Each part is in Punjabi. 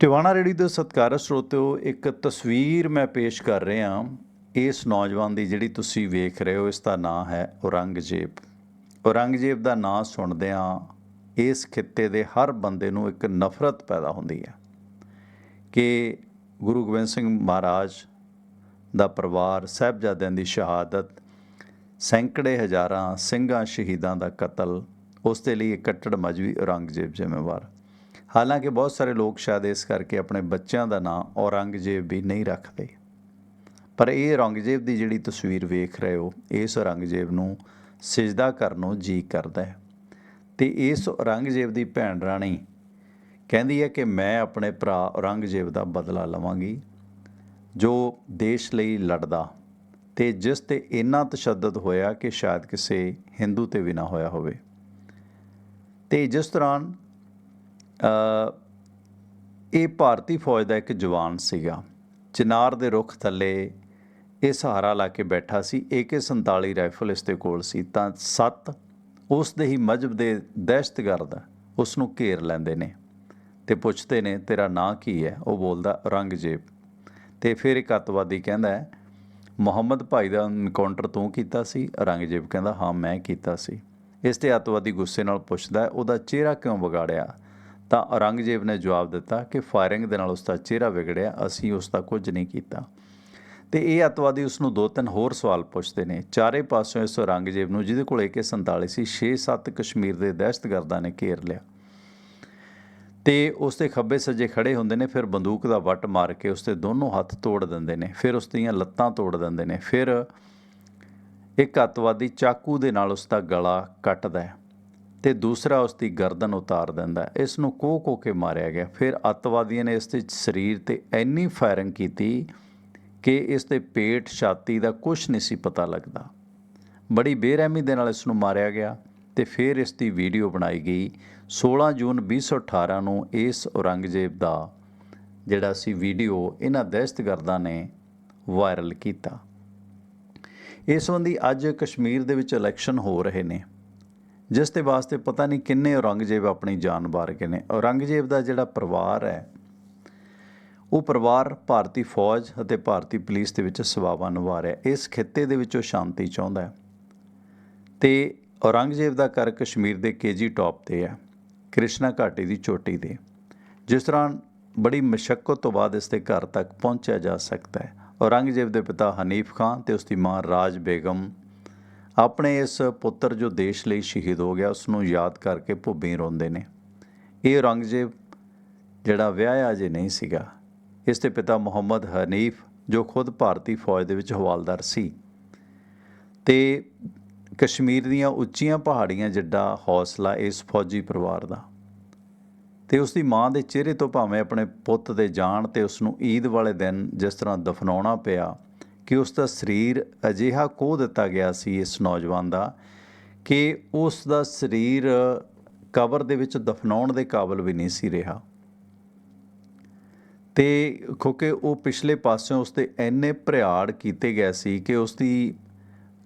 ਟਿਵਾਣਾ ਰੇਡੀ ਦੇ ਸਤਿਕਾਰਤ ਸਰੋਤਿਓ, ਇੱਕ ਤਸਵੀਰ ਮੈਂ ਪੇਸ਼ ਕਰ ਰਿਹਾ ਇਸ ਨੌਜਵਾਨ ਦੀ ਜਿਹੜੀ ਤੁਸੀਂ ਵੇਖ ਰਹੇ ਹੋ, ਇਸ ਦਾ ਨਾਮ ਹੈ ਔਰੰਗਜ਼ੇਬ। ਔਰੰਗਜ਼ੇਬ ਦਾ ਨਾਮ ਸੁਣਦਿਆਂ ਇਸ ਖਿੱਤੇ ਦੇ ਹਰ ਬੰਦੇ ਨੂੰ ਇੱਕ ਨਫ਼ਰਤ ਪੈਦਾ ਹੁੰਦੀ ਹੈ ਕਿ ਗੁਰੂ ਗੋਬਿੰਦ ਸਿੰਘ ਮਹਾਰਾਜ ਦਾ ਪਰਿਵਾਰ, ਸਾਹਿਬਜ਼ਾਦਿਆਂ ਦੀ ਸ਼ਹਾਦਤ, ਸੈਂਕੜੇ ਹਜ਼ਾਰਾਂ ਸਿੰਘਾਂ ਸ਼ਹੀਦਾਂ ਦਾ ਕਤਲ, ਉਸ ਦੇ ਲਈ ਇੱਕ ਕੱਟੜ ਮਜਬੀ ਔਰੰਗਜ਼ੇਬ ਜ਼ਿੰਮੇਵਾਰ। ਹਾਲਾਂਕਿ ਬਹੁਤ ਸਾਰੇ ਲੋਕ ਸ਼ਾਇਦ ਇਸ ਕਰਕੇ ਆਪਣੇ ਬੱਚਿਆਂ ਦਾ ਨਾਂ ਔਰੰਗਜ਼ੇਬ ਵੀ ਨਹੀਂ ਰੱਖਦੇ। ਪਰ ਇਹ ਔਰੰਗਜ਼ੇਬ ਦੀ ਜਿਹੜੀ ਤਸਵੀਰ ਵੇਖ ਰਹੇ ਹੋ, ਇਸ ਔਰੰਗਜ਼ੇਬ ਨੂੰ ਸਿਜਦਾ ਕਰਨ ਨੂੰ ਜੀ ਕਰਦਾ ਹੈ। ਤੇ ਇਸ ਔਰੰਗਜ਼ੇਬ ਦੀ ਭੈਣ ਰਾਣੀ ਕਹਿੰਦੀ ਹੈ ਕਿ ਮੈਂ ਆਪਣੇ ਭਰਾ ਔਰੰਗਜ਼ੇਬ ਦਾ ਬਦਲਾ ਲਵਾਂਗੀ, ਜੋ ਦੇਸ਼ ਲਈ ਲੜਦਾ ਤੇ ਜਿਸ ਤੇ ਇੰਨਾ ਤਸ਼ੱਦਦ ਹੋਇਆ ਕਿ ਸ਼ਾਇਦ ਕਿਸੇ ਹਿੰਦੂ ਤੇ ਵੀ ਨਾ ਹੋਇਆ ਹੋਵੇ। ਤੇ ਜਿਸ ਦੌਰਾਨ ਇਹ ਭਾਰਤੀ ਫੌਜ ਦਾ ਇੱਕ ਜਵਾਨ ਸੀਗਾ। ਚਿਨਾਰ ਦੇ ਰੁੱਖ ਥੱਲੇ ਇਹ ਸਹਾਰਾ ਲਾ ਕੇ ਬੈਠਾ ਸੀ। AK47 ਰਾਈਫਲ ਇਸ ਦੇ ਕੋਲ ਸੀ। ਤਾਂ ਸੱਤ ਉਸ ਦੇ ਹੀ ਮਜਬ ਦੇ ਦਹਿਸ਼ਤਗਰਦ ਉਸ ਨੂੰ ਘੇਰ ਲੈਂਦੇ ਨੇ ਤੇ ਪੁੱਛਦੇ ਨੇ, ਤੇਰਾ ਨਾਂ ਕੀ ਹੈ? ਉਹ ਬੋਲਦਾ ਔਰੰਗਜ਼ੇਬ ਤੇ ਫਿਰ ਇੱਕ ਅੱਤਵਾਦੀ ਕਹਿੰਦਾ ਹੈ ਮੁਹੰਮਦ ਭਾਈ ਦਾ ਐਨਕਾਊਂਟਰ ਤੂੰ ਕੀਤਾ ਸੀ? ਔਰੰਗਜ਼ੇਬ ਕਹਿੰਦਾ, ਹਾਂ, ਮੈਂ ਕੀਤਾ ਸੀ। ਇਸ ਤੇ ਅੱਤਵਾਦੀ ਗੁੱਸੇ ਨਾਲ ਪੁੱਛਦਾ, ਉਹਦਾ ਚਿਹਰਾ ਕਿਉਂ ਵਿਗਾੜਿਆ? ਤਾਂ ਔਰੰਗਜ਼ੇਬ ਨੇ ਜਵਾਬ ਦਿੱਤਾ ਕਿ ਫਾਇਰਿੰਗ ਦੇ ਨਾਲ ਉਸ ਦਾ ਚਿਹਰਾ ਵਿਗੜਿਆ, ਅਸੀਂ ਉਸ ਦਾ ਕੁਝ ਨਹੀਂ ਕੀਤਾ। ਤੇ ਇਹ ਅੱਤਵਾਦੀ ਉਸ ਨੂੰ ਦੋ ਤਿੰਨ ਹੋਰ ਸਵਾਲ ਪੁੱਛਦੇ ਨੇ। ਚਾਰੇ ਪਾਸਿਓਂ ਇਸ ਔਰੰਗਜ਼ੇਬ ਨੂੰ, ਜਿਹਦੇ ਕੋਲ AK47 ਸੀ 6-7 ਕਸ਼ਮੀਰ ਦੇ ਦਹਿਸ਼ਤਗਰਦਾਂ ਨੇ ਘੇਰ ਲਿਆ। ਤੇ ਉਸ ਦੇ ਖੱਬੇ ਸੱਜੇ ਖੜੇ ਹੁੰਦੇ ਨੇ, ਫਿਰ ਬੰਦੂਕ ਦਾ ਵੱਟ ਮਾਰ ਕੇ ਉਸ ਦੇ ਦੋਨੋਂ ਹੱਥ ਤੋੜ ਦਿੰਦੇ ਨੇ, ਫਿਰ ਉਸ ਦੀਆਂ ਲੱਤਾਂ ਤੋੜ ਦਿੰਦੇ ਨੇ, ਫਿਰ ਇੱਕ ਅੱਤਵਾਦੀ ਚਾਕੂ ਦੇ ਨਾਲ ਉਸ ਦਾ ਗਲਾ ਕੱਟਦਾ ਹੈ। ਤੇ ਦੂਸਰਾ ਉਸ ਦੀ ਗਰਦਨ ਉਤਾਰ ਦਿੰਦਾ ਇਸ ਨੂੰ ਕੋਹ ਕੋਹ ਕੇ ਮਾਰਿਆ ਗਿਆ। ਫਿਰ ਅੱਤਵਾਦੀਆਂ ਨੇ ਇਸ ਦੇ ਸਰੀਰ ਤੇ ਇੰਨੀ ਫਾਇਰਿੰਗ ਕੀਤੀ ਕਿ ਇਸ ਦੇ ਪੇਟ, ਛਾਤੀ ਦਾ ਕੁਝ ਨਹੀਂ ਸੀ ਪਤਾ ਲੱਗਦਾ। ਬੜੀ ਬੇਰਹਿਮੀ ਦੇ ਨਾਲ ਇਸ ਨੂੰ ਮਾਰਿਆ ਗਿਆ ਤੇ ਫਿਰ ਇਸ ਦੀ ਵੀਡੀਓ ਬਣਾਈ ਗਈ। 16 ਜੂਨ 2018 ਨੂੰ ਇਸ ਔਰੰਗਜ਼ੇਬ ਦਾ ਜਿਹੜਾ ਸੀ ਵੀਡੀਓ, ਇਹਨਾਂ ਦਹਿਸ਼ਤਗਰਦਾਂ ਨੇ ਵਾਇਰਲ ਕੀਤਾ। ਇਸ ਸੰਬੰਧੀ ਅੱਜ ਕਸ਼ਮੀਰ ਦੇ ਵਿੱਚ ਇਲੈਕਸ਼ਨ ਹੋ ਰਹੇ ਨੇ। ਜਿਸ ਦੇ ਵਾਸਤੇ ਪਤਾ ਨਹੀਂ ਕਿੰਨੇ ਔਰੰਗਜ਼ੇਬ ਆਪਣੀ ਜਾਨ ਵਾਰ ਗਏ ਨੇ। ਔਰੰਗਜ਼ੇਬ ਦਾ ਜਿਹੜਾ ਪਰਿਵਾਰ ਹੈ, ਉਹ ਪਰਿਵਾਰ ਭਾਰਤੀ ਫੌਜ ਅਤੇ ਭਾਰਤੀ ਪੁਲਿਸ ਦੇ ਵਿੱਚ ਸੇਵਾਵਾਂ ਨਿਭਾ ਰਿਹਾ ਇਸ ਖਿੱਤੇ ਦੇ ਵਿੱਚੋਂ ਸ਼ਾਂਤੀ ਚਾਹੁੰਦਾ ਹੈ। ਤੇ ਔਰੰਗਜ਼ੇਬ ਦਾ ਘਰ ਕਸ਼ਮੀਰ ਦੇ ਕੇਜੀ ਟੌਪ ਤੇ ਹੈ, ਕ੍ਰਿਸ਼ਨਾ ਘਾਟੀ ਦੀ ਚੋਟੀ ਤੇ। ਜਿਸ ਤਰ੍ਹਾਂ ਬੜੀ ਮਸ਼ੱਕਤ ਤੋਂ ਬਾਅਦ ਇਸ ਦੇ ਘਰ ਤੱਕ ਪਹੁੰਚਿਆ ਜਾ ਸਕਦਾ ਹੈ। ਔਰੰਗਜ਼ੇਬ ਦੇ ਪਿਤਾ ਹਨੀਫ ਖਾਨ ਤੇ ਉਸ ਦੀ ਮਾਂ ਰਾਜ ਬੇਗਮ ਆਪਣੇ ਇਸ ਪੁੱਤਰ ਜੋ ਦੇਸ਼ ਲਈ ਸ਼ਹੀਦ ਹੋ ਗਿਆ ਉਸ ਨੂੰ ਯਾਦ ਕਰਕੇ ਭੁੱਬੀ ਰੋਂਦੇ ਨੇ। ਇਹ ਔਰੰਗਜ਼ੇਬ ਜਿਹੜਾ ਵਿਆਹਿਆ ਜੇ ਨਹੀਂ ਸੀਗਾ, ਇਸ ਦੇ ਪਿਤਾ ਮੁਹੰਮਦ ਹਨੀਫ, ਜੋ ਖੁਦ ਭਾਰਤੀ ਫੌਜ ਦੇ ਵਿੱਚ ਹਵਾਲਦਾਰ ਸੀ। ਤੇ ਕਸ਼ਮੀਰ ਦੀਆਂ ਉੱਚੀਆਂ ਪਹਾੜੀਆਂ ਜਿੱਡਾ ਹੌਸਲਾ ਇਸ ਫੌਜੀ ਪਰਿਵਾਰ ਦਾ। ਤੇ ਉਸ ਦੀ ਮਾਂ ਦੇ ਚਿਹਰੇ ਤੋਂ ਭਾਵੇਂ ਆਪਣੇ ਪੁੱਤ ਦੇ ਜਾਣ ਤੇ ਉਸ ਨੂੰ ਈਦ ਵਾਲੇ ਦਿਨ ਜਿਸ ਤਰ੍ਹਾਂ ਦਫਨਾਉਣਾ ਪਿਆ ਕਿ ਉਸ ਦਾ ਸਰੀਰ ਅਜਿਹਾ ਖੋਹ ਦਿੱਤਾ ਗਿਆ ਸੀ ਇਸ ਨੌਜਵਾਨ ਦਾ ਕਿ ਉਸ ਦਾ ਸਰੀਰ ਕਬਰ ਦੇ ਵਿੱਚ ਦਫਨਾਉਣ ਦੇ ਕਾਬਿਲ ਵੀ ਨਹੀਂ ਸੀ ਰਿਹਾ। ਤੇ ਕਿਉਂਕਿ ਉਹ ਪਿਛਲੇ ਪਾਸਿਓਂ ਉਸ ਤੇ ਐਨੇ ਭਰਿਆੜ ਕੀਤੇ ਗਏ ਸੀ ਕਿ ਉਸ ਦੀ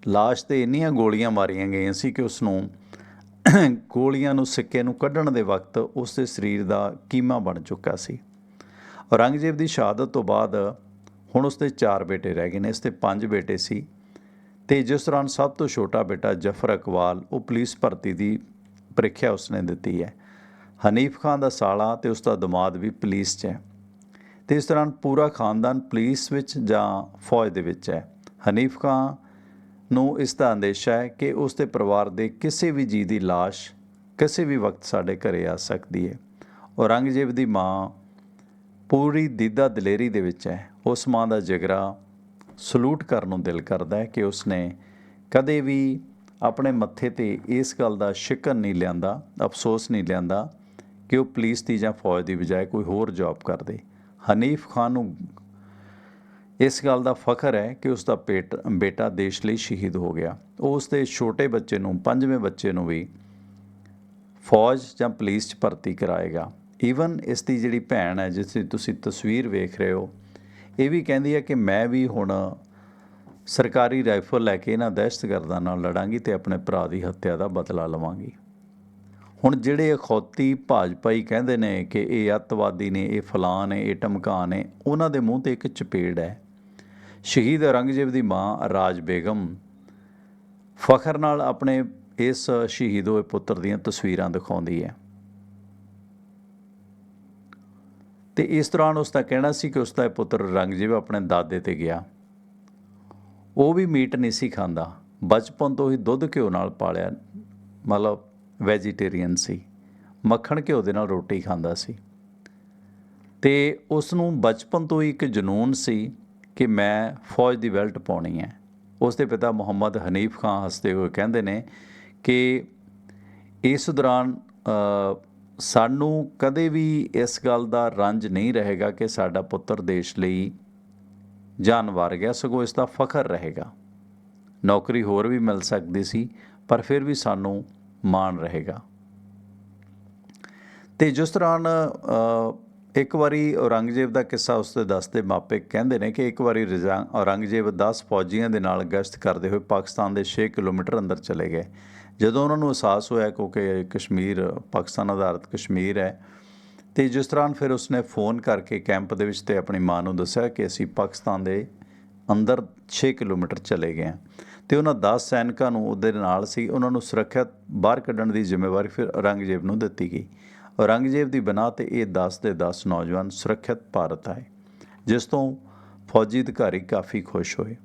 ਲਾਸ਼ ਤੇ ਇੰਨੀਆਂ ਗੋਲੀਆਂ ਮਾਰੀਆਂ ਗਈਆਂ ਸੀ ਕਿ ਉਸ ਨੂੰ ਗੋਲੀਆਂ ਨੂੰ ਸਿੱਕੇ ਨੂੰ ਕੱਢਣ ਦੇ ਵਕਤ ਉਸ ਦੇ ਸਰੀਰ ਦਾ ਕੀਮਾ ਬਣ ਚੁੱਕਾ ਸੀ। ਔਰੰਗਜ਼ੇਬ ਦੀ ਸ਼ਹਾਦਤ ਤੋਂ ਬਾਅਦ ਹੁਣ ਉਸਦੇ ਚਾਰ ਬੇਟੇ ਰਹਿ ਗਏ ਨੇ ਇਸ ਦੇ ਪੰਜ ਬੇਟੇ ਸੀ ਤੇ ਜਿਸ ਦੌਰਾਨ ਸਭ ਤੋਂ ਛੋਟਾ ਬੇਟਾ ਜਫਰ ਅਕਵਾਲ, ਉਹ ਪੁਲਿਸ ਭਰਤੀ ਦੀ ਪ੍ਰੀਖਿਆ ਉਸਨੇ ਦਿੱਤੀ ਹੈ। ਹਨੀਫ ਖਾਨ ਦਾ ਸਾਲਾ ਤੇ ਉਸ ਦਾ ਦਮਾਦ ਵੀ ਪੁਲਿਸ 'ਚ ਹੈ ਤੇ ਇਸ ਦੌਰਾਨ ਪੂਰਾ ਖਾਨਦਾਨ ਪੁਲਿਸ ਵਿੱਚ ਜਾਂ ਫੌਜ ਦੇ ਵਿੱਚ ਹੈ। ਹਨੀਫ ਖਾਨ ਨੂੰ ਇਸ ਦਾ ਅੰਦੇਸ਼ਾ ਹੈ ਕਿ ਉਸ ਦੇ ਪਰਿਵਾਰ ਦੇ ਕਿਸੇ ਵੀ ਜੀ ਦੀ ਲਾਸ਼, ਕਿਸੇ ਵੀ ਵਕਤ ਸਾਡੇ ਘਰੇ ਆ ਸਕਦੀ ਹੈ। ਔਰੰਗਜ਼ੇਬ ਦੀ ਮਾਂ ਪੂਰੀ ਦੀਦਾ ਦਲੇਰੀ ਦੇ ਵਿੱਚ ਹੈ। ਉਸ ਮਾਂ ਦਾ ਜਿਗਰਾ ਸਲੂਟ ਕਰਨ ਨੂੰ ਦਿਲ ਕਰਦਾ ਹੈ ਕਿ ਉਸਨੇ ਕਦੇ ਵੀ ਆਪਣੇ ਮੱਥੇ ਤੇ ਇਸ ਗੱਲ ਦਾ ਸ਼ਿਕਨ ਨਹੀਂ ਲਿਆਂਦਾ, ਅਫਸੋਸ ਨਹੀਂ ਲਿਆਂਦਾ ਕਿ ਉਹ ਪੁਲਿਸ ਦੀ ਜਾਂ ਫੌਜ ਦੀ ਬਜਾਏ ਕੋਈ ਹੋਰ ਜੌਬ ਕਰਦੇ। ਹਨੀਫ ਖਾਨ ਨੂੰ ਇਸ ਗੱਲ ਦਾ ਫਖਰ ਹੈ ਕਿ ਉਸ ਦਾ ਪੇਟ ਬੇਟਾ ਦੇਸ਼ ਲਈ ਸ਼ਹੀਦ ਹੋ ਗਿਆ। ਉਹ ਉਸ ਦੇ ਛੋਟੇ ਬੱਚੇ ਨੂੰ, ਪੰਜਵੇਂ ਬੱਚੇ ਨੂੰ ਵੀ ਫੌਜ ਜਾਂ ਪੁਲਿਸ 'ਚ ਭਰਤੀ ਕਰਾਏਗਾ। ਈਵਨ ਇਸ ਦੀ ਜਿਹੜੀ ਭੈਣ ਹੈ, ਜਿਸ ਦੀ ਤੁਸੀਂ ਤਸਵੀਰ ਵੇਖ ਰਹੇ ਹੋ, ਇਹ ਵੀ ਕਹਿੰਦੀ ਹੈ ਕਿ ਮੈਂ ਵੀ ਹੁਣ ਸਰਕਾਰੀ ਰਾਈਫਲ ਲੈ ਕੇ ਇਹਨਾਂ ਦਹਿਸ਼ਤਗਰਦਾਂ ਨਾਲ ਲੜਾਂਗੀ ਤੇ ਆਪਣੇ ਭਰਾ ਦੀ ਹੱਤਿਆ ਦਾ ਬਦਲਾ ਲਵਾਂਗੀ। ਹੁਣ ਜਿਹੜੇ ਅਖੌਤੀ ਭਾਜਪਾਈ ਕਹਿੰਦੇ ਨੇ ਕਿ ਇਹ ਅੱਤਵਾਦੀ ਨੇ, ਇਹ ਫਲਾਣ ਨੇ, ਇਹ ਟਮਕਾ ਨੇ, ਉਹਨਾਂ ਦੇ ਮੂੰਹ ਤੇ ਇੱਕ ਚਪੇੜ ਹੈ। ਸ਼ਹੀਦ ਔਰੰਗਜ਼ੇਬ ਦੀ ਮਾਂ ਰਾਜ ਬੇਗਮ ਫਖਰ ਨਾਲ ਆਪਣੇ ਇਸ ਸ਼ਹੀਦ ਹੋਏ ਪੁੱਤਰ ਦੀਆਂ ਤਸਵੀਰਾਂ ਦਿਖਾਉਂਦੀ ਹੈ। ਤੇ ਇਸ ਦੌਰਾਨ ਉਸ ਦਾ ਕਹਿਣਾ ਸੀ ਕਿ ਉਸ ਦਾ ਪੁੱਤਰ ਔਰੰਗਜ਼ੇਬ ਆਪਣੇ ਦਾਦੇ ਤੇ ਗਿਆ। ਉਹ ਵੀ ਮੀਟ ਨਹੀਂ ਸੀ ਖਾਂਦਾ। ਬਚਪਨ ਤੋਂ ਹੀ ਦੁੱਧ ਘਿਓ ਨਾਲ ਪਾਲਿਆ। ਮਤਲਬ ਵੈਜੀਟੇਰੀਅਨ ਸੀ। ਮੱਖਣ ਘਿਓ ਦੇ ਨਾਲ ਰੋਟੀ ਖਾਂਦਾ ਸੀ। ਤੇ ਉਸ ਨੂੰ ਬਚਪਨ ਤੋਂ ਹੀ ਇੱਕ ਜਨੂਨ ਸੀ ਕਿ ਮੈਂ ਫੌਜ ਦੀ ਬੈਲਟ ਪਾਉਣੀ ਹੈ। ਉਸ ਦੇ ਪਿਤਾ ਮੁਹੰਮਦ ਹਨੀਫ ਖਾਨ ਹੱਸਦੇ ਹੋਏ ਕਹਿੰਦੇ ਨੇ ਕਿ ਇਸ ਦੌਰਾਨ ਸਾਨੂੰ ਕਦੇ ਵੀ ਇਸ ਗੱਲ ਦਾ ਰੰਜ ਨਹੀਂ ਰਹੇਗਾ ਕਿ ਸਾਡਾ ਪੁੱਤਰ ਦੇਸ਼ ਲਈ ਜਾਨ ਵਾਰ ਗਿਆ, ਸਗੋਂ ਇਸ ਦਾ ਫਖਰ ਰਹੇਗਾ। ਨੌਕਰੀ ਹੋਰ ਵੀ ਮਿਲ ਸਕਦੀ ਸੀ, ਪਰ ਫਿਰ ਵੀ ਸਾਨੂੰ ਮਾਣ ਰਹੇਗਾ। ਤੇ ਜਿਸ ਦੌਰਾਨ ਇੱਕ ਵਾਰੀ ਔਰੰਗਜ਼ੇਬ ਦਾ ਕਿੱਸਾ ਉਸਦੇ ਦੱਸਦੇ ਮਾਪੇ ਕਹਿੰਦੇ ਨੇ ਕਿ ਇੱਕ ਵਾਰੀ ਰਜ਼ਾ- ਔਰੰਗਜ਼ੇਬ 10 ਫੌਜੀਆਂ ਦੇ ਨਾਲ ਗਸ਼ਤ ਕਰਦੇ ਹੋਏ ਪਾਕਿਸਤਾਨ ਦੇ 6 ਕਿਲੋਮੀਟਰ ਅੰਦਰ ਚਲੇ ਗਏ। ਜਦੋਂ ਉਹਨਾਂ ਨੂੰ ਅਹਿਸਾਸ ਹੋਇਆ ਕਿਉਂਕਿ ਕਸ਼ਮੀਰ, ਪਾਕਿਸਤਾਨ ਆਧਾਰਿਤ ਕਸ਼ਮੀਰ ਹੈ, ਤੇ ਜਿਸ ਤਰ੍ਹਾਂ ਫਿਰ ਉਸਨੇ ਫੋਨ ਕਰਕੇ ਕੈਂਪ ਦੇ ਵਿੱਚ ਤੇ ਆਪਣੀ ਮਾਂ ਨੂੰ ਦੱਸਿਆ ਕਿ ਅਸੀਂ ਪਾਕਿਸਤਾਨ ਦੇ ਅੰਦਰ 6 ਕਿਲੋਮੀਟਰ ਚਲੇ ਗਏ ਹਾਂ। ਤੇ ਉਹਨਾਂ 10 ਸੈਨਿਕਾਂ ਨੂੰ ਉਹਦੇ ਨਾਲ ਸੀ, ਉਹਨਾਂ ਨੂੰ ਸੁਰੱਖਿਅਤ ਬਾਹਰ ਕੱਢਣ ਦੀ ਜ਼ਿੰਮੇਵਾਰੀ ਫਿਰ ਔਰੰਗਜ਼ੇਬ ਨੂੰ ਦਿੱਤੀ ਗਈ। ਔਰੰਗਜ਼ੇਬ ਦੀ ਬਣਾ ਤੇ ਇਹ 10 ਦੇ 10 ਨੌਜਵਾਨ ਸੁਰੱਖਿਅਤ ਭਾਰਤ ਆਏ, ਜਿਸ ਤੋਂ ਫੌਜੀ ਅਧਿਕਾਰੀ ਕਾਫੀ ਖੁਸ਼ ਹੋਏ।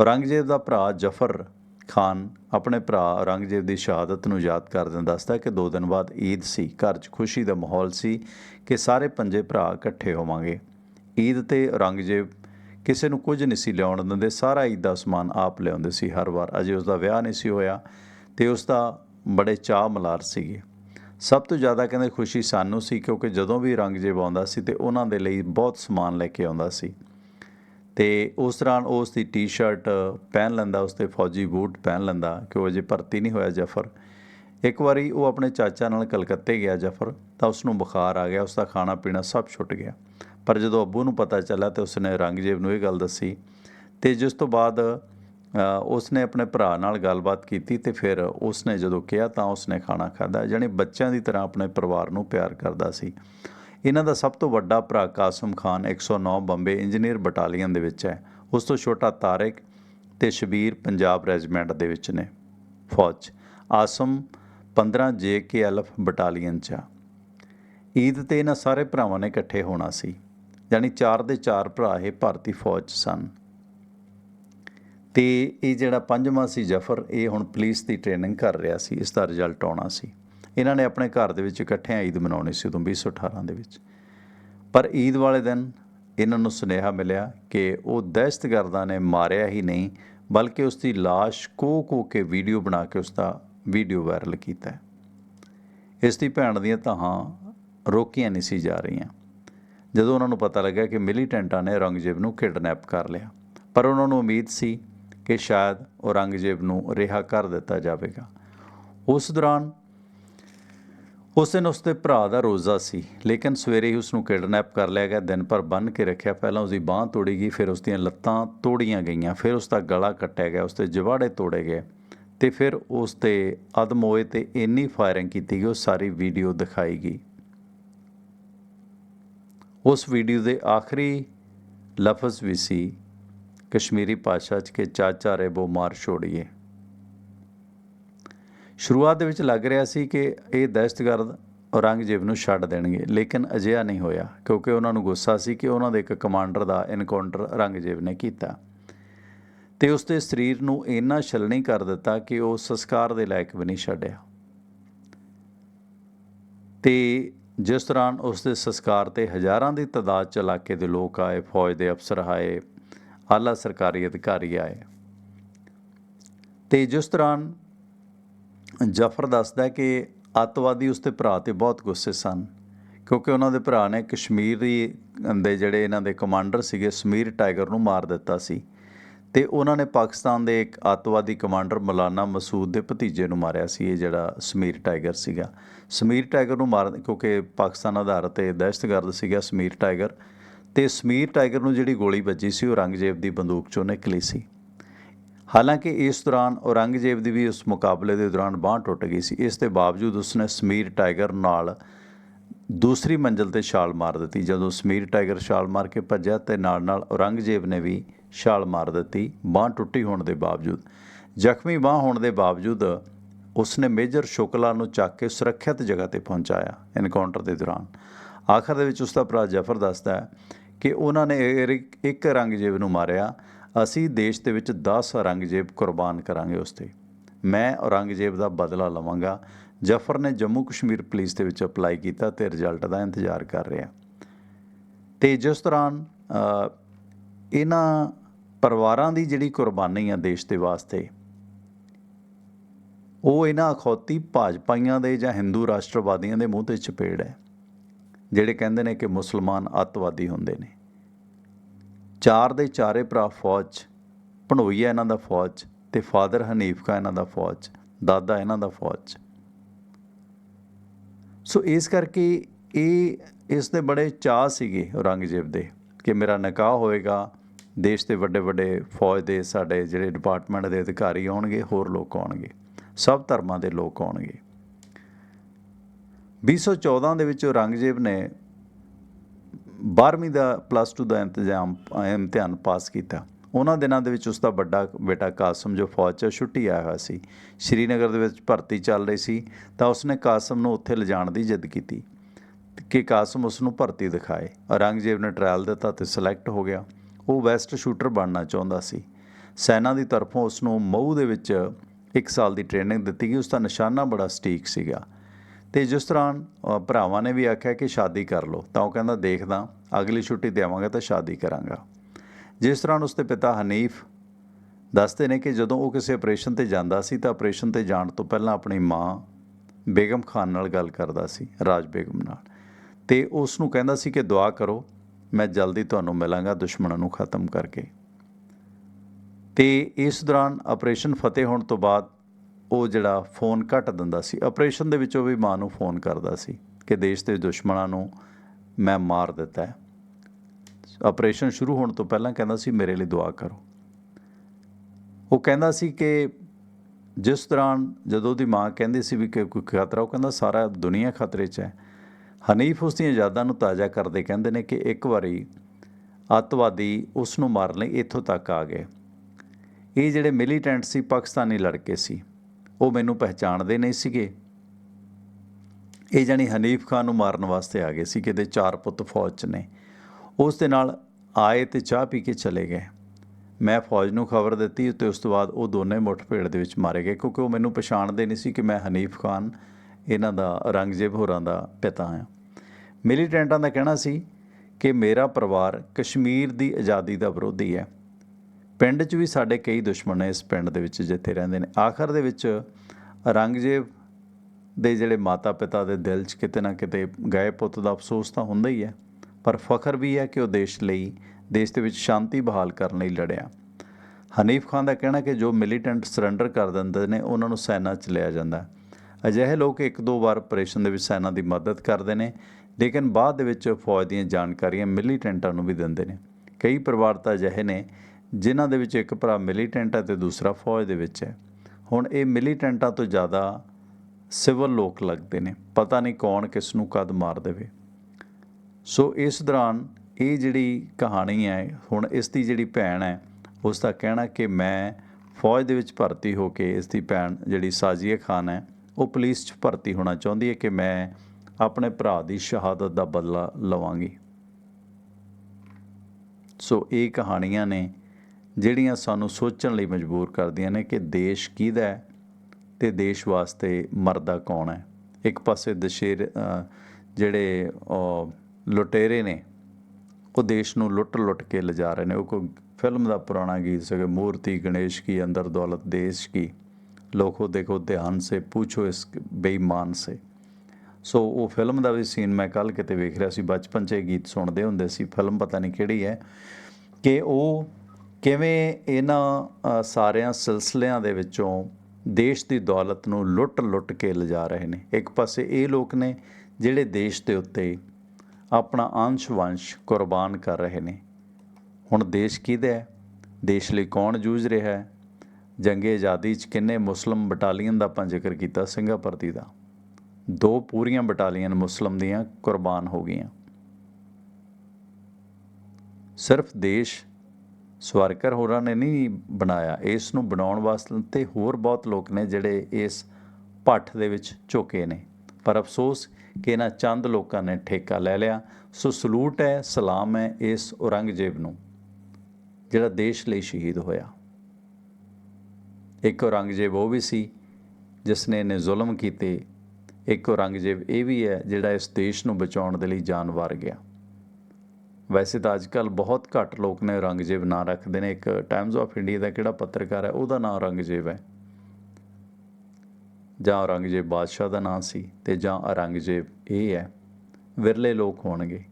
ਔਰੰਗਜ਼ੇਬ ਦਾ ਭਰਾ ਜਫਰ ਖਾਨ ਆਪਣੇ ਭਰਾ ਔਰੰਗਜ਼ੇਬ ਦੀ ਸ਼ਹਾਦਤ ਨੂੰ ਯਾਦ ਕਰਦਿਆਂ ਦੱਸਦਾ ਕਿ ਦੋ ਦਿਨ ਬਾਅਦ ਈਦ ਸੀ। ਘਰ 'ਚ ਖੁਸ਼ੀ ਦਾ ਮਾਹੌਲ ਸੀ ਕਿ ਸਾਰੇ ਪੰਜੇ ਭਰਾ ਇਕੱਠੇ ਹੋਵਾਂਗੇ। ਈਦ ਤੇ ਔਰੰਗਜ਼ੇਬ ਕਿਸੇ ਨੂੰ ਕੁਝ ਨਹੀਂ ਸੀ ਲਿਆਉਣ ਦਿੰਦੇ, ਸਾਰਾ ਈਦ ਦਾ ਸਮਾਨ ਆਪ ਲਿਆਉਂਦੇ ਸੀ। ਹਰ ਵਾਰ ਅਜੇ ਉਸ ਦਾ ਵਿਆਹ ਨਹੀਂ ਸੀ ਹੋਇਆ ਤੇ ਉਸ ਦਾ ਬੜੇ ਚਾਅ ਮਲਾਰ ਸੀਗੇ। ਸਭ ਤੋਂ ਜ਼ਿਆਦਾ ਕਹਿੰਦੇ ਖੁਸ਼ੀ ਸਾਨੂੰ ਸੀ ਕਿਉਂਕਿ ਜਦੋਂ ਵੀ ਔਰੰਗਜ਼ੇਬ ਆਉਂਦਾ ਸੀ ਤੇ ਉਹਨਾਂ ਦੇ ਲਈ ਬਹੁਤ ਸਮਾਨ ਲੈ ਕੇ ਆਉਂਦਾ ਸੀ। ਤੇ ਉਸ ਦੌਰਾਨ ਉਹ ਉਸ ਦੀ ਟੀ-ਸ਼ਰਟ ਪਹਿਨ ਲੈਂਦਾ, ਉਸ ਤੇ ਫੌਜੀ ਬੂਟ ਪਹਿਨ ਲੈਂਦਾ ਕਿ ਉਹ ਅਜੇ ਭਰਤੀ ਨਹੀਂ ਹੋਇਆ ਜਫਰ। ਇੱਕ ਵਾਰੀ ਉਹ ਆਪਣੇ ਚਾਚਾ ਨਾਲ ਕਲਕੱਤੇ ਗਿਆ ਜਫਰ, ਤਾਂ ਉਸ ਨੂੰ ਬੁਖਾਰ ਆ ਗਿਆ ਉਸ ਦਾ ਖਾਣਾ ਪੀਣਾ ਸਭ ਛੁੱਟ ਗਿਆ। ਪਰ ਜਦੋਂ ਅੱਬੂ ਨੂੰ ਪਤਾ ਚੱਲਾ ਤੇ ਉਸਨੇ ਔਰੰਗਜ਼ੇਬ ਨੂੰ ਇਹ ਗੱਲ ਦੱਸੀ ਤੇ ਜਿਸ ਤੋਂ ਬਾਅਦ ਉਸਨੇ ਆਪਣੇ ਭਰਾ ਨਾਲ ਗੱਲਬਾਤ ਕੀਤੀ ਤੇ ਫਿਰ ਉਸਨੇ ਜਦੋਂ ਕਿਹਾ ਤਾਂ ਉਸਨੇ ਖਾਣਾ ਖਾਧਾ, ਜਾਣੀ ਬੱਚਿਆਂ ਦੀ ਤਰ੍ਹਾਂ ਆਪਣੇ ਪਰਿਵਾਰ ਨੂੰ ਪਿਆਰ ਕਰਦਾ ਸੀ। ਇਹਨਾਂ ਦਾ ਸਭ ਤੋਂ ਵੱਡਾ ਭਰਾ ਕਾਸਮ ਖਾਨ 109 ਬੰਬੇ ਇੰਜੀਨੀਅਰ ਬਟਾਲੀਅਨ ਦੇ ਵਿੱਚ ਹੈ। ਉਸ ਤੋਂ ਛੋਟਾ ਤਾਰਿਕ ਤੇ ਸ਼ਬੀਰ ਪੰਜਾਬ ਰੈਜੀਮੈਂਟ ਦੇ ਵਿੱਚ ਨੇ। ਫੌਜ 'ਚ। ਆਸਮ 15 ਜੇਕੇਐਲਐਫ ਬਟਾਲੀਅਨ 'ਚ ਆ। ਈਦ ਤੇ ਇਹਨਾਂ ਸਾਰੇ ਭਰਾਵਾਂ ਨੇ ਇਕੱਠੇ ਹੋਣਾ ਸੀ, ਯਾਨੀ ਚਾਰ ਦੇ ਚਾਰ ਭਰਾ ਇਹ ਭਾਰਤੀ ਫੌਜ 'ਚ ਸਨ। ਤੇ ਇਹ ਜਿਹੜਾ ਪੰਜਵਾਂ ਸੀ ਜਫਰ, ਇਹ ਹੁਣ ਪੁਲਿਸ ਦੀ ਟ੍ਰੇਨਿੰਗ ਕਰ ਰਿਹਾ ਸੀ, ਇਸ ਦਾ ਰਿਜ਼ਲਟ ਆਉਣਾ ਸੀ। ਇਹਨਾਂ ਨੇ ਆਪਣੇ ਘਰ ਦੇ ਵਿੱਚ ਇਕੱਠਿਆਂ ਈਦ ਮਨਾਉਣੀ ਸੀ ਉਦੋਂ 2018 ਦੇ ਵਿੱਚ। ਪਰ ਈਦ ਵਾਲੇ ਦਿਨ ਇਹਨਾਂ ਨੂੰ ਸੁਨੇਹਾ ਮਿਲਿਆ ਕਿ ਉਹ ਦਹਿਸ਼ਤਗਰਦਾਂ ਨੇ ਮਾਰਿਆ ਹੀ ਨਹੀਂ, ਬਲਕਿ ਉਸ ਦੀ লাশ ਕੋ ਕੋ ਕੇ ਵੀਡੀਓ ਬਣਾ ਕੇ ਉਸ ਦਾ ਵੀਡੀਓ ਵਾਇਰਲ ਕੀਤਾ ਇਸ ਦੀ ਭੈਣ ਦੀਆਂ ਤਾਹਾਂ ਰੋਕੀਆਂ ਨਹੀਂ ਸੀ ਜਾ ਰਹੀਆਂ। ਜਦੋਂ ਉਹਨਾਂ ਨੂੰ ਪਤਾ ਲੱਗਾ ਕਿ ਮਿਲੀਟੈਂਟਾਂ ਨੇ ਔਰੰਗਜ਼ੇਬ ਨੂੰ ਕਿਡਨੈਪ ਕਰ ਲਿਆ, ਪਰ ਉਹਨਾਂ ਨੂੰ ਉਮੀਦ ਸੀ ਕਿ ਸ਼ਾਇਦ ਔਰੰਗਜ਼ੇਬ ਨੂੰ ਰਿਹਾ ਕਰ ਦਿੱਤਾ ਜਾਵੇਗਾ। ਉਸ ਦੌਰਾਨ ਉਸ ਦਿਨ ਉਸਦੇ ਭਰਾ ਦਾ ਰੋਜ਼ਾ ਸੀ, ਲੇਕਿਨ ਸਵੇਰੇ ਹੀ ਉਸ ਨੂੰ ਕਿਡਨੈਪ ਕਰ ਲਿਆ ਗਿਆ, ਦਿਨ ਭਰ ਬੰਨ੍ਹ ਕੇ ਰੱਖਿਆ। ਪਹਿਲਾਂ ਉਸਦੀ ਬਾਹ ਤੋੜੀ ਗਈ, ਫਿਰ ਉਸ ਦੀਆਂ ਲੱਤਾਂ ਤੋੜੀਆਂ ਗਈਆਂ, ਫਿਰ ਉਸ ਦਾ ਗਲਾ ਕੱਟਿਆ ਗਿਆ ਉਸ ਦੇ ਜਵਾੜੇ ਤੋੜੇ ਗਏ ਤੇ ਫਿਰ ਉਸ ਤੇ ਅਦਮੋਏ ਤੇ ਇੰਨੀ ਫਾਇਰਿੰਗ ਕੀਤੀ ਗਈ, ਉਹ ਸਾਰੀ ਵੀਡੀਓ ਦਿਖਾਈ ਗਈ। ਉਸ ਵੀਡੀਓ ਦੇ ਆਖਰੀ ਲਫ਼ਜ਼ ਵੀ ਸੀ, ਕਸ਼ਮੀਰੀ ਭਾਸ਼ਾ 'ਚ ਕਿ ਚਾਚਾ ਰੇ ਬੋ ਮਾਰ ਛੋੜੀਏ। ਸ਼ੁਰੂਆਤ ਦੇ ਵਿੱਚ ਲੱਗ ਰਿਹਾ ਸੀ ਕਿ ਇਹ ਦਹਿਸ਼ਤਗਰਦ ਔਰੰਗਜ਼ੇਬ ਨੂੰ ਛੱਡ ਦੇਣਗੇ, ਲੇਕਿਨ ਅਜਿਹਾ ਨਹੀਂ ਹੋਇਆ, ਕਿਉਂਕਿ ਉਹਨਾਂ ਨੂੰ ਗੁੱਸਾ ਸੀ ਕਿ ਉਹਨਾਂ ਦੇ ਇੱਕ ਕਮਾਂਡਰ ਦਾ ਇਨਕਾਊਂਟਰ ਔਰੰਗਜ਼ੇਬ ਨੇ ਕੀਤਾ। ਤੇ ਉਸ ਦੇ ਸਰੀਰ ਨੂੰ ਇੰਨਾ ਛਲਣੀ ਕਰ ਦਿੱਤਾ ਕਿ ਉਹ ਸੰਸਕਾਰ ਦੇ ਲਾਇਕ ਵੀ ਨਹੀਂ ਛੱਡਿਆ। ਤੇ ਜਿਸ ਦੌਰਾਨ ਉਸ ਦੇ ਸੰਸਕਾਰ ਤੇ ਹਜ਼ਾਰਾਂ ਦੀ ਤਾਦਾਦ ਚ ਇਲਾਕੇ ਦੇ ਲੋਕ ਆਏ, ਫੌਜ ਦੇ ਅਫਸਰ ਆਏ, ਆਲਾ ਸਰਕਾਰੀ ਅਧਿਕਾਰੀ ਆਏ। ਤੇ ਜਿਸ ਦੌਰਾਨ ਜਫਰ ਦੱਸਦਾ ਕਿ ਅੱਤਵਾਦੀ ਉਸ ਦੇ ਭਰਾ ਤੇ ਬਹੁਤ ਗੁੱਸੇ ਸਨ, ਕਿਉਂਕਿ ਉਹਨਾਂ ਦੇ ਭਰਾ ਨੇ ਕਸ਼ਮੀਰੀ ਦੇ ਜਿਹੜੇ ਇਹਨਾਂ ਦੇ ਕਮਾਂਡਰ ਸੀਗੇ, ਸਮੀਰ ਟਾਈਗਰ ਨੂੰ ਮਾਰ ਦਿੱਤਾ ਸੀ ਤੇ ਉਹਨਾਂ ਨੇ ਪਾਕਿਸਤਾਨ ਦੇ ਇੱਕ ਅੱਤਵਾਦੀ ਕਮਾਂਡਰ ਮੌਲਾਨਾ ਮਸੂਦ ਦੇ ਭਤੀਜੇ ਨੂੰ ਮਾਰਿਆ ਸੀ, ਇਹ ਜਿਹੜਾ ਸਮੀਰ ਟਾਈਗਰ ਸੀਗਾ। ਸਮੀਰ ਟਾਈਗਰ ਨੂੰ ਮਾਰ ਕਿਉਂਕਿ ਪਾਕਿਸਤਾਨ ਆਧਾਰਿਤ ਤੇ ਦਹਿਸ਼ਤਗਰਦ ਸੀਗਾ ਸਮੀਰ ਟਾਈਗਰ ਤੇ ਸਮੀਰ ਟਾਈਗਰ ਨੂੰ ਜਿਹੜੀ ਗੋਲੀ ਵੱਜੀ ਸੀ, ਉਹ ਔਰੰਗਜ਼ੇਬ ਦੀ ਬੰਦੂਕ ਚੋਂ ਨਿਕਲੀ ਸੀ। ਹਾਲਾਂਕਿ ਇਸ ਦੌਰਾਨ ਔਰੰਗਜ਼ੇਬ ਦੀ ਵੀ ਉਸ ਮੁਕਾਬਲੇ ਦੇ ਦੌਰਾਨ ਬਾਂਹ ਟੁੱਟ ਗਈ ਸੀ। ਇਸ ਦੇ ਬਾਵਜੂਦ ਉਸਨੇ ਸਮੀਰ ਟਾਈਗਰ ਨਾਲ ਦੂਸਰੀ ਮੰਜ਼ਲ ਤੇ ਛਾਲ ਮਾਰ ਦਿੱਤੀ। ਜਦੋਂ ਸਮੀਰ ਟਾਈਗਰ ਛਾਲ ਮਾਰ ਕੇ ਭੱਜਿਆ ਤੇ ਨਾਲ ਨਾਲ ਔਰੰਗਜ਼ੇਬ ਨੇ ਵੀ ਛਾਲ ਮਾਰ ਦਿੱਤੀ। ਬਾਂਹ ਟੁੱਟੀ ਹੋਣ ਦੇ ਬਾਵਜੂਦ। ਜ਼ਖਮੀ ਬਾਂਹ ਹੋਣ ਦੇ ਬਾਵਜੂਦ ਉਸਨੇ ਮੇਜਰ ਸ਼ੁਕਲਾ ਨੂੰ ਚੱਕ ਕੇ ਸੁਰੱਖਿਅਤ ਜਗ੍ਹਾ ਤੇ ਪਹੁੰਚਾਇਆ ਐਨਕਾਊਂਟਰ ਦੇ ਦੌਰਾਨ। ਆਖਰ ਦੇ ਵਿੱਚ ਉਸ ਦਾ ਭਰਾ ਜਫਰ ਦੱਸਦਾ ਹੈ ਕਿ ਉਹਨਾਂ ਨੇ ਇੱਕ- ਇੱਕ ਔਰੰਗਜ਼ੇਬ ਨੂੰ ਮਾਰਿਆ ਅਸੀਂ ਦੇਸ਼ ਦੇ ਵਿੱਚ 10 ਔਰੰਗਜ਼ੇਬ ਕੁਰਬਾਨ ਕਰਾਂਗੇ ਉਸ ਤੇ। ਮੈਂ ਔਰੰਗਜ਼ੇਬ ਦਾ ਬਦਲਾ ਲਵਾਂਗਾ। ਜਫਰ ਨੇ ਜੰਮੂ ਕਸ਼ਮੀਰ ਪੁਲਿਸ ਦੇ ਵਿੱਚ ਅਪਲਾਈ ਕੀਤਾ ਤੇ ਰਿਜ਼ਲਟ ਦਾ ਇੰਤਜ਼ਾਰ ਕਰ ਰਿਹਾ। ਤੇ ਜਿਸ ਦੌਰਾਨ ਇਹਨਾਂ ਪਰਿਵਾਰਾਂ ਦੀ ਜਿਹੜੀ ਕੁਰਬਾਨੀ ਆ ਦੇਸ਼ ਦੇ ਵਾਸਤੇ, ਉਹ ਇਹਨਾਂ ਅਖੌਤੀ ਭਾਜਪਾਈਆਂ ਦੇ ਜਾਂ ਹਿੰਦੂ ਰਾਸ਼ਟਰਵਾਦੀਆਂ ਦੇ ਮੂੰਹ ਤੇ ਚਪੇੜ ਹੈ, ਜਿਹੜੇ ਕਹਿੰਦੇ ਨੇ ਕਿ ਮੁਸਲਮਾਨ ਅੱਤਵਾਦੀ ਹੁੰਦੇ ਨੇ। ਚਾਰ ਦੇ ਚਾਰੇ ਭਰਾ ਫੌਜ 'ਚ, ਭਣੋਈਆ ਇਹਨਾਂ ਦਾ ਫੌਜ 'ਚ ਤੇ ਫਾਦਰ ਹਨੀਫ ਕਾ ਇਹਨਾਂ ਦਾ ਫੌਜ ਦਾਦਾ ਇਹਨਾਂ ਦਾ ਫੌਜ ਸੋ ਇਸ ਕਰਕੇ ਇਹ ਇਸ ਦੇ ਬੜੇ ਚਾਹ ਸੀਗੇ ਔਰੰਗਜ਼ੇਬ ਦੇ ਕਿ ਮੇਰਾ ਨਿਕਾਹ ਹੋਏਗਾ ਦੇਸ਼ ਦੇ ਵੱਡੇ ਵੱਡੇ ਫੌਜ ਦੇ ਸਾਡੇ ਜਿਹੜੇ ਡਿਪਾਰਟਮੈਂਟ ਦੇ ਅਧਿਕਾਰੀ ਆਉਣਗੇ ਹੋਰ ਲੋਕ ਆਉਣਗੇ ਸਭ ਧਰਮਾਂ ਦੇ ਲੋਕ ਆਉਣਗੇ। 2014 ਦੇ ਵਿੱਚ ਔਰੰਗਜ਼ੇਬ ਨੇ 12ਵੀਂ ਦਾ ਪਲੱਸ 2 ਦਾ ਇੰਤਜ਼ਾਮ ਇਮਤਿਹਾਨ ਪਾਸ ਕੀਤਾ। ਉਹਨਾਂ ਦਿਨਾਂ ਦੇ ਵਿੱਚ ਉਸ ਦਾ ਵੱਡਾ ਬੇਟਾ ਕਾਸਮ ਜੋ ਫੌਜ 'ਚ ਛੁੱਟੀ ਆਇਆ ਹੋਇਆ ਸੀ, ਸ਼੍ਰੀਨਗਰ ਦੇ ਵਿੱਚ ਭਰਤੀ ਚੱਲ ਰਹੀ ਸੀ, ਤਾਂ ਉਸਨੇ ਕਾਸਮ ਨੂੰ ਉੱਥੇ ਲਿਜਾਣ ਦੀ ਜਿੱਦ ਕੀਤੀ ਕਿ ਕਾਸਮ ਉਸ ਨੂੰ ਭਰਤੀ ਦਿਖਾਏ। ਔਰੰਗਜ਼ੇਬ ਨੇ ਟ੍ਰਾਇਲ ਦਿੱਤਾ ਤੇ ਸਿਲੈਕਟ ਹੋ ਗਿਆ। ਉਹ ਵੈਸਟ ਸ਼ੂਟਰ ਬਣਨਾ ਚਾਹੁੰਦਾ ਸੀ। ਸੈਨਾ ਦੀ ਤਰਫੋਂ ਉਸ ਨੂੰ ਮਊ ਦੇ ਵਿੱਚ 1 ਸਾਲ ਦੀ ਟ੍ਰੇਨਿੰਗ ਦਿੱਤੀ ਗਈ। ਉਸ ਦਾ ਨਿਸ਼ਾਨਾ ਬੜਾ ਸਟੀਕ ਸੀਗਾ। ਤੇ ਜਿਸ ਤਰ੍ਹਾਂ ਭਰਾਵਾਂ ਨੇ ਵੀ ਆਖਿਆ ਕਿ ਸ਼ਾਦੀ ਕਰ ਲਓ, ਤਾਂ ਉਹ ਕਹਿੰਦਾ, ਦੇਖਦਾ, ਅਗਲੀ ਛੁੱਟੀ ਤੇ ਆਵਾਂਗਾ ਤਾਂ ਸ਼ਾਦੀ ਕਰਾਂਗਾ। ਜਿਸ ਤਰ੍ਹਾਂ ਉਸਦੇ ਪਿਤਾ ਹਨੀਫ ਦੱਸਦੇ ਨੇ ਕਿ ਜਦੋਂ ਉਹ ਕਿਸੇ ਆਪਰੇਸ਼ਨ ਤੇ ਜਾਂਦਾ ਸੀ, ਤਾਂ ਆਪਰੇਸ਼ਨ ਤੇ ਜਾਣ ਤੋਂ ਪਹਿਲਾਂ ਆਪਣੀ ਮਾਂ ਬੇਗਮ ਖਾਨ ਨਾਲ ਗੱਲ ਕਰਦਾ ਸੀ, ਰਾਜ ਬੇਗਮ ਨਾਲ। ਤੇ ਉਸ ਨੂੰ ਕਹਿੰਦਾ ਸੀ ਕਿ ਦੁਆ ਕਰੋ, ਮੈਂ ਜਲਦੀ ਤੁਹਾਨੂੰ ਮਿਲਾਂਗਾ, ਦੁਸ਼ਮਣਾਂ ਨੂੰ ਖਤਮ ਕਰਕੇ। ਤੇ ਇਸ ਦੌਰਾਨ ਆਪਰੇਸ਼ਨ ਫਤਿਹ ਹੋਣ ਤੋਂ ਬਾਅਦ ਉਹ ਜਿਹੜਾ ਫੋਨ ਕੱਟ ਦਿੰਦਾ ਸੀ ਆਪਰੇਸ਼ਨ ਦੇ ਵਿੱਚ ਉਹ ਵੀ ਮਾਂ ਨੂੰ ਫੋਨ ਕਰਦਾ ਸੀ ਕਿ ਦੇਸ਼ ਦੇ ਦੁਸ਼ਮਣਾਂ ਨੂੰ ਮੈਂ ਮਾਰ ਦਿੱਤਾ ਹੈ। ਆਪਰੇਸ਼ਨ ਸ਼ੁਰੂ ਹੋਣ ਤੋਂ ਪਹਿਲਾਂ ਕਹਿੰਦਾ ਸੀ, ਮੇਰੇ ਲਈ ਦੁਆ ਕਰੋ। ਉਹ ਕਹਿੰਦਾ ਸੀ ਕਿ ਜਿਸ ਦੌਰਾਨ ਜਦੋਂ ਉਹਦੀ ਮਾਂ ਕਹਿੰਦੀ ਸੀ ਵੀ ਕਿ ਕੋਈ ਖਤਰਾ, ਉਹ ਕਹਿੰਦਾ ਸਾਰਾ ਦੁਨੀਆ ਖਤਰੇ 'ਚ ਹੈ। ਹਨੀਫ ਉਸ ਦੀਆਂ ਯਾਦਾਂ ਨੂੰ ਤਾਜ਼ਾ ਕਰਦੇ ਕਹਿੰਦੇ ਨੇ ਕਿ ਇੱਕ ਵਾਰੀ ਅੱਤਵਾਦੀ ਉਸ ਨੂੰ ਮਾਰਨ ਲਈ ਇੱਥੋਂ ਤੱਕ ਆ ਗਏ। ਇਹ ਜਿਹੜੇ ਮਿਲੀਟੈਂਟ ਸੀ, ਪਾਕਿਸਤਾਨੀ ਲੜਕੇ ਸੀ। ਉਹ ਮੈਨੂੰ ਪਹਿਚਾਣਦੇ ਨਹੀਂ ਸੀਗੇ। ਇਹ ਜਾਨੀ ਹਨੀਫ ਖਾਨ ਨੂੰ ਮਾਰਨ ਵਾਸਤੇ ਆ ਗਏ ਸੀ, ਕਿਤੇ ਚਾਰ ਪੁੱਤ ਫੌਜ 'ਚ ਨੇ। ਉਸ ਦੇ ਨਾਲ ਆਏ ਤੇ ਚਾਹ ਪੀ ਕੇ ਚਲੇ ਗਏ। ਮੈਂ ਫੌਜ ਨੂੰ ਖਬਰ ਦਿੱਤੀ ਤੇ ਉਸ ਤੋਂ ਬਾਅਦ ਉਹ ਦੋਨੇ ਮੁੱਠਭੇੜ ਦੇ ਵਿੱਚ ਮਾਰੇ ਗਏ, ਕਿਉਂਕਿ ਉਹ ਮੈਨੂੰ ਪਛਾਣਦੇ ਨਹੀਂ ਸੀ ਕਿ ਮੈਂ ਹਨੀਫ ਖਾਨ, ਇਹਨਾਂ ਦਾ ਰੰਗਜ਼ੇਬ ਹੋਰਾਂ ਦਾ ਪਿਤਾ ਹਾਂ। ਮਿਲੀਟੈਂਟਾਂ ਦਾ ਕਹਿਣਾ ਸੀ ਕਿ ਮੇਰਾ ਪਰਿਵਾਰ ਕਸ਼ਮੀਰ ਦੀ ਆਜ਼ਾਦੀ ਦਾ ਵਿਰੋਧੀ ਹੈ। ਪਿੰਡ 'ਚ ਵੀ ਸਾਡੇ ਕਈ ਦੁਸ਼ਮਣ ਨੇ ਇਸ ਪਿੰਡ ਦੇ ਵਿੱਚ ਜਿੱਥੇ ਰਹਿੰਦੇ ਨੇ। ਆਖਰ ਦੇ ਵਿੱਚ ਔਰੰਗਜ਼ੇਬ ਦੇ ਜਿਹੜੇ ਮਾਤਾ ਪਿਤਾ ਦੇ ਦਿਲ 'ਚ ਕਿਤੇ ਨਾ ਕਿਤੇ ਗਏ ਪੁੱਤ ਦਾ ਅਫਸੋਸ ਤਾਂ ਹੁੰਦਾ ਹੀ ਹੈ, ਪਰ ਫਖਰ ਵੀ ਹੈ ਕਿ ਉਹ ਦੇਸ਼ ਲਈ, ਦੇਸ਼ ਦੇ ਵਿੱਚ ਸ਼ਾਂਤੀ ਬਹਾਲ ਕਰਨ ਲਈ ਲੜਿਆ। ਹਨੀਫ ਖਾਨ ਦਾ ਕਹਿਣਾ ਕਿ ਜੋ ਮਿਲੀਟੈਂਟ ਸਰੈਂਡਰ ਕਰ ਦਿੰਦੇ ਨੇ, ਉਹਨਾਂ ਨੂੰ ਸੈਨਾ 'ਚ ਲਿਆ ਜਾਂਦਾ ਅਜਿਹੇ ਲੋਕ ਇੱਕ ਦੋ ਵਾਰ ਆਪਰੇਸ਼ਨ ਦੇ ਵਿੱਚ ਸੈਨਾ ਦੀ ਮਦਦ ਕਰਦੇ ਨੇ, ਲੇਕਿਨ ਬਾਅਦ ਦੇ ਵਿੱਚ ਫੌਜ ਦੀਆਂ ਜਾਣਕਾਰੀਆਂ ਮਿਲੀਟੈਂਟਾਂ ਨੂੰ ਵੀ ਦਿੰਦੇ ਨੇ। ਕਈ ਪਰਿਵਾਰ ਤਾਂ ਅਜਿਹੇ ਨੇ ਜਿਨ੍ਹਾਂ ਦੇ ਵਿੱਚ ਇੱਕ ਭਰਾ ਮਿਲੀਟੈਂਟ ਹੈ ਤੇ ਦੂਸਰਾ ਫੌਜ ਦੇ ਵਿੱਚ ਹੈ। ਹੁਣ ਇਹ ਮਿਲੀਟੈਂਟਾਂ ਤੋਂ ਜ਼ਿਆਦਾ ਸਿਵਲ ਲੋਕ ਲੱਗਦੇ ਨੇ। ਪਤਾ ਨਹੀਂ ਕੌਣ ਕਿਸ ਨੂੰ ਕਦ ਮਾਰ ਦੇਵੇ। ਸੋ ਇਸ ਦੌਰਾਨ ਇਹ ਜਿਹੜੀ ਕਹਾਣੀ ਹੈ, ਹੁਣ ਇਸ ਦੀ ਜਿਹੜੀ ਭੈਣ ਹੈ, ਉਸ ਦਾ ਕਹਿਣਾ ਕਿ ਮੈਂ ਫੌਜ ਦੇ ਵਿੱਚ ਭਰਤੀ ਹੋ ਕੇ ਇਸ ਦੀ ਭੈਣ ਜਿਹੜੀ ਸਾਜੀਆ ਖਾਨ ਹੈ, ਉਹ ਪੁਲਿਸ 'ਚ ਭਰਤੀ ਹੋਣਾ ਚਾਹੁੰਦੀ ਹੈ ਕਿ ਮੈਂ ਆਪਣੇ ਭਰਾ ਦੀ ਸ਼ਹਾਦਤ ਦਾ ਬਦਲਾ ਲਵਾਂਗੀ। ਸੋ ਇਹ ਕਹਾਣੀਆਂ ਨੇ ਜਿਹੜੀਆਂ ਸਾਨੂੰ ਸੋਚਣ ਲਈ ਮਜਬੂਰ ਕਰਦੀਆਂ ਨੇ ਕਿ ਦੇਸ਼ ਕਿਹਦਾ ਹੈ ਤੇ ਦੇਸ਼ ਵਾਸਤੇ ਮਰਦਾ ਕੌਣ ਹੈ। ਇੱਕ ਪਾਸੇ ਦਸ਼ੇਰ ਜਿਹੜੇ ਲੁਟੇਰੇ ਨੇ, ਉਹ ਦੇਸ਼ ਨੂੰ ਲੁੱਟ-ਲੁੱਟ ਕੇ ਲਿਜਾ ਰਹੇ ਨੇ। ਉਹ ਕੋਈ ਫਿਲਮ ਦਾ ਪੁਰਾਣਾ ਗੀਤ ਸੀਗਾ, ਮੂਰਤੀ ਗਣੇਸ਼ ਕੀ, ਅੰਦਰ ਦੌਲਤ ਦੇਸ਼ ਕੀ। ਲੋਕੋ ਦੇਖੋ ਧਿਆਨ ਸੇ, ਪੁੱਛੋ ਇਸ ਬੇਈਮਾਨ ਸੇ। ਸੋ ਉਹ ਫਿਲਮ ਦਾ ਵੀ ਸੀਨ ਮੈਂ ਕੱਲ ਕਿਤੇ ਵੇਖ ਰਿਹਾ ਸੀ। ਬਚਪਨ 'ਚ ਇਹ ਗੀਤ ਸੁਣਦੇ ਹੁੰਦੇ ਸੀ। ਫਿਲਮ ਪਤਾ ਨਹੀਂ ਕਿਹੜੀ ਹੈ ਕਿ ਉਹ ਕਿਵੇਂ ਇਹਨਾਂ ਸਾਰਿਆਂ ਸਿਲਸਿਲਿਆਂ ਦੇ ਵਿੱਚੋਂ ਦੇਸ਼ ਦੀ ਦੌਲਤ ਨੂੰ ਲੁੱਟ-ਲੁੱਟ ਕੇ ਲਿਜਾ ਰਹੇ ਨੇ? ਇੱਕ ਪਾਸੇ ਇਹ ਲੋਕ ਨੇ ਜਿਹੜੇ ਦੇਸ਼ ਦੇ ਉੱਤੇ ਆਪਣਾ ਅੰਸ਼ ਵੰਸ਼ ਕੁਰਬਾਨ ਕਰ ਰਹੇ ਨੇ। ਹੁਣ ਦੇਸ਼ ਕਿਹਦਾ ਹੈ? ਦੇਸ਼ ਲਈ ਕੌਣ ਜੂਝ ਰਿਹਾ ਹੈ? ਜੰਗੇ ਆਜ਼ਾਦੀ 'ਚ ਕਿੰਨੇ ਮੁਸਲਮ ਬਟਾਲੀਅਨ ਦਾ ਆਪਾਂ ਜ਼ਿਕਰ ਕੀਤਾ? ਸਿੰਘਾਂ ਦੀ ਦਾ। ਦੋ ਪੂਰੀਆਂ ਬਟਾਲੀਅਨ ਮੁਸਲਮ ਦੀਆਂ ਕੁਰਬਾਨ ਹੋ ਗਈਆਂ। ਸਿਰਫ ਦੇਸ਼ ਸਵਰਕਰ ਹੋਰਾਂ ਨੇ ਨਹੀਂ ਬਣਾਇਆ। ਇਸ ਨੂੰ ਬਣਾਉਣ ਵਾਸਤੇ ਹੋਰ ਬਹੁਤ ਲੋਕ ਨੇ ਜਿਹੜੇ ਇਸ ਭੱਠ ਦੇ ਵਿੱਚ ਝੁਕੇ ਨੇ। ਪਰ ਅਫਸੋਸ ਕਿ ਇਹਨਾਂ ਚੰਦ ਲੋਕਾਂ ਨੇ ਠੇਕਾ ਲੈ ਲਿਆ। ਸੋ ਸਲੂਟ ਹੈ, ਸਲਾਮ ਹੈ ਇਸ ਔਰੰਗਜ਼ੇਬ ਨੂੰ, ਜਿਹੜਾ ਦੇਸ਼ ਲਈ ਸ਼ਹੀਦ ਹੋਇਆ। ਇੱਕ ਔਰੰਗਜ਼ੇਬ ਉਹ ਵੀ ਸੀ ਜਿਸ ਨੇ ਇਹਨੇ ਜ਼ੁਲਮ ਕੀਤੇ। ਇੱਕ ਔਰੰਗਜ਼ੇਬ ਇਹ ਵੀ ਹੈ ਜਿਹੜਾ ਇਸ ਦੇਸ਼ ਨੂੰ ਬਚਾਉਣ ਦੇ ਲਈ ਜਾਨ ਵਾਰ ਗਿਆ। ਵੈਸੇ ਤਾਂ ਅੱਜਕੱਲ ਬਹੁਤ ਘੱਟ ਲੋਕ ਨੇ ਔਰੰਗਜ਼ੇਬ ਨਾਂ ਰੱਖਦੇ ਨੇ। ਇੱਕ ਟਾਈਮਜ਼ ਆਫ ਇੰਡੀਆ ਦਾ ਕਿਹੜਾ ਪੱਤਰਕਾਰ ਹੈ ਉਹਦਾ ਨਾਂ ਔਰੰਗਜ਼ੇਬ ਹੈ। ਜਾਂ ਔਰੰਗਜ਼ੇਬ ਬਾਦਸ਼ਾਹ ਦਾ ਨਾਂ ਸੀ ਤੇ ਜਾਂ ਔਰੰਗਜ਼ੇਬ ਇਹ ਹੈ ਵਿਰਲੇ ਲੋਕ ਹੋਣਗੇ।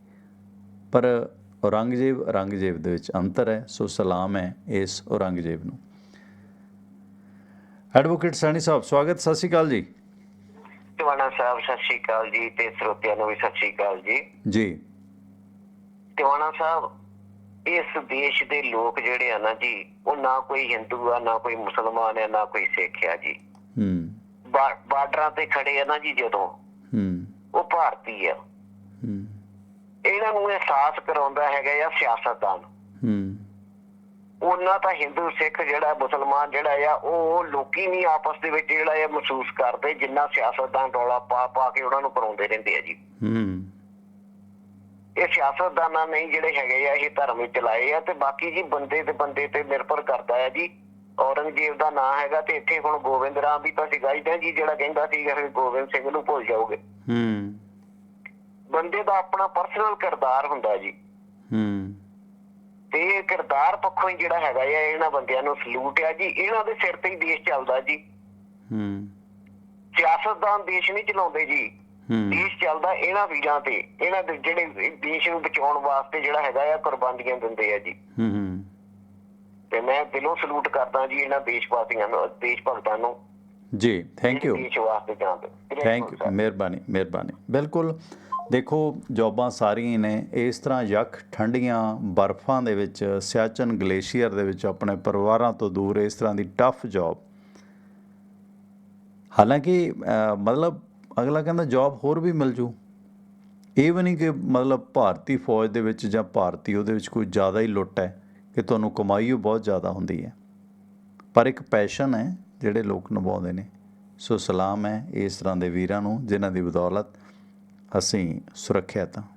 ਪਰ ਔਰੰਗਜ਼ੇਬ ਔਰੰਗਜ਼ੇਬ ਦੇ ਵਿੱਚ ਅੰਤਰ ਹੈ ਸੋ ਸਲਾਮ ਹੈ ਇਸ ਔਰੰਗਜ਼ੇਬ ਨੂੰ। ਐਡਵੋਕੇਟ ਸੈਣੀ ਸਾਹਿਬ ਸਵਾਗਤ ਸਤਿ ਸ਼੍ਰੀ ਅਕਾਲ ਜੀ। ਟਿਵਾਣਾ ਸਾਹਿਬ ਸਤਿ ਸ਼੍ਰੀ ਅਕਾਲ ਜੀ ਤੇ ਸਰੋਤਿਆਂ ਨੂੰ ਵੀ ਸਤਿ ਸ਼੍ਰੀ ਅਕਾਲ ਜੀ। ਜੀ। ਟਿਵਾਣਾ ਸਾਹਿਬ ਇਸ ਦੇਸ਼ ਦੇ ਲੋਕ ਜਿਹੜੇ ਆ ਨਾ ਜੀ ਉਹ ਨਾ ਕੋਈ ਹਿੰਦੂ ਆ ਨਾ ਕੋਈ ਮੁਸਲਮਾਨ ਆ ਨਾ ਕੋਈ ਸਿੱਖ ਆ ਜੀ। ਹੂੰ। ਬਾਰਡਰਾਂ ਤੇ ਖੜੇ ਆ ਨਾ ਜੀ ਜਦੋਂ ਹੂੰ। ਉਹ ਭਾਰਤੀ ਆ। ਹੂੰ। ਇਹਨਾਂ ਨੂੰ ਅਹਿਸਾਸ ਕਰਾਉਂਦਾ ਹੈਗਾ ਆ ਸਿਆਸਤਦਾਨ। ਹੂੰ। ਉਹਨਾਂ ਤਾਂ ਹਿੰਦੂ ਸਿੱਖ ਜਿਹੜਾ ਮੁਸਲਮਾਨ ਜਿਹੜਾ ਆ ਉਹ ਲੋਕੀ ਨਹੀਂ ਆਪਸ ਦੇ ਵਿੱਚ ਜਿਹੜਾ ਇਹ ਮਹਿਸੂਸ ਕਰਦੇ ਜਿੰਨਾ ਸਿਆਸਤਦਾਨ ਰੌਲਾ ਪਾ ਪਾ ਕੇ ਉਹਨਾਂ ਨੂੰ ਕਰਾਉਂਦੇ ਰਹਿੰਦੇ ਆ ਜੀ। ਹੂੰ। ਇਹ ਸਿਆਸਤਦਾਨਾਂ ਨਹੀਂ ਜਿਹੜੇ ਹੈਗੇ ਆ ਇਹ ਧਰਮ ਵਿੱਚ ਚਲਾਏ ਆ ਤੇ ਬਾਕੀ ਜੀ ਬੰਦੇ ਤੇ ਬੰਦੇ ਤੇ ਨਿਰਭਰ ਕਰਦਾ ਹੈ ਜੀ। ਔਰੰਗਜ਼ੇਬ ਦਾ ਨਾਂ ਹੈਗਾ ਤੇ ਇੱਥੇ ਹੁਣ ਗੋਬਿੰਦ ਰਾਮ ਵੀ ਤਾਂ ਸੀਗਾ ਹੀ ਤਾਂ ਜੀ ਜਿਹੜਾ ਕਹਿੰਦਾ ਸੀ ਕਿ ਗੋਬਿੰਦ ਸਿੰਘ ਨੂੰ ਭੁੱਲ ਜਾਓਗੇ। ਹੂੰ। ਬੰਦੇ ਦਾ ਆਪਣਾ ਪਰਸਨਲ ਕਿਰਦਾਰ ਹੁੰਦਾ ਜੀ। ਹੂੰ। ਤੇ ਇਹ ਕਿਰਦਾਰ ਪੱਖੋਂ ਹੀ ਜਿਹੜਾ ਹੈਗਾ ਆ ਇਹਨਾਂ ਬੰਦਿਆਂ ਨੂੰ ਸਲੂਟ ਆ ਜੀ। ਇਹਨਾਂ ਦੇ ਸਿਰ ਤੇ ਹੀ ਦੇਸ਼ ਚੱਲਦਾ ਜੀ। ਹੂੰ। ਸਿਆਸਤਦਾਨ ਦੇਸ਼ ਨਹੀਂ ਚਲਾਉਂਦੇ ਜੀ। ਦੇਸ਼ ਚੱਲਦਾ ਇਹਨਾਂ ਵੀਰਾਂ ਤੇ ਇਹਨਾਂ ਦੇ ਜਿਹੜੇ ਦੇਸ਼ ਨੂੰ ਬਚਾਉਣ ਵਾਸਤੇ ਜਿਹੜਾ ਹੈਗਾ ਆ ਕੁਰਬਾਨੀਆਂ ਦਿੰਦੇ ਆ ਜੀ। ਹੂੰ ਤੇ ਮੈਂ ਦਿਲੋਂ ਸਲੂਟ ਕਰਦਾ ਜੀ ਇਹਨਾਂ ਦੇਸ਼ ਵਾਸੀਆਂ ਨੂੰ ਦੇਸ਼ ਭਗਤਾਂ ਨੂੰ। ਜੀ ਥੈਂਕ ਯੂ ਦੇਸ਼ ਵਾਸਤੇ ਜਾਂਦੇ ਥੈਂਕ ਯੂ ਮਿਹਰਬਾਨੀ ਮਿਹਰਬਾਨੀ। ਬਿਲਕੁਲ ਦੇਖੋ ਜੌਬਾਂ ਸਾਰੀਆਂ ਨੇ। ਇਸ ਤਰ੍ਹਾਂ ਯੱਖ ਠੰਡੀਆਂ ਬਰਫ਼ਾਂ ਦੇ ਵਿੱਚ ਸਿਆਚਨ ਗਲੇਸ਼ੀਅਰ ਦੇ ਵਿੱਚ ਆਪਣੇ ਪਰਿਵਾਰਾਂ ਤੋਂ ਦੂਰ ਇਸ ਤਰ੍ਹਾਂ ਦੀ ਟਫ ਜੌਬ ਹਾਲਾਂਕਿ ਮਤਲਬ ਅਗਲਾ ਕਹਿੰਦਾ ਜੌਬ ਹੋਰ ਵੀ ਮਿਲ ਜੂ। ਇਹ ਵੀ ਨਹੀਂ ਕਿ ਮਤਲਬ ਭਾਰਤੀ ਫੌਜ ਦੇ ਵਿੱਚ ਜਾਂ ਭਾਰਤੀ ਉਹਦੇ ਵਿੱਚ ਕੋਈ ਜ਼ਿਆਦਾ ਹੀ ਲੁੱਟ ਹੈ ਕਿ ਤੁਹਾਨੂੰ ਕਮਾਈ ਉਹ ਬਹੁਤ ਜ਼ਿਆਦਾ ਹੁੰਦੀ ਹੈ। ਪਰ ਇੱਕ ਪੈਸ਼ਨ ਹੈ ਜਿਹੜੇ ਲੋਕ ਨਿਭਾਉਂਦੇ ਨੇ। ਸੋ ਸਲਾਮ ਹੈ ਇਸ ਤਰ੍ਹਾਂ ਦੇ ਵੀਰਾਂ ਨੂੰ ਜਿਨ੍ਹਾਂ ਦੀ ਬਦੌਲਤ ਅਸੀਂ ਸੁਰੱਖਿਅਤ ਹਾਂ।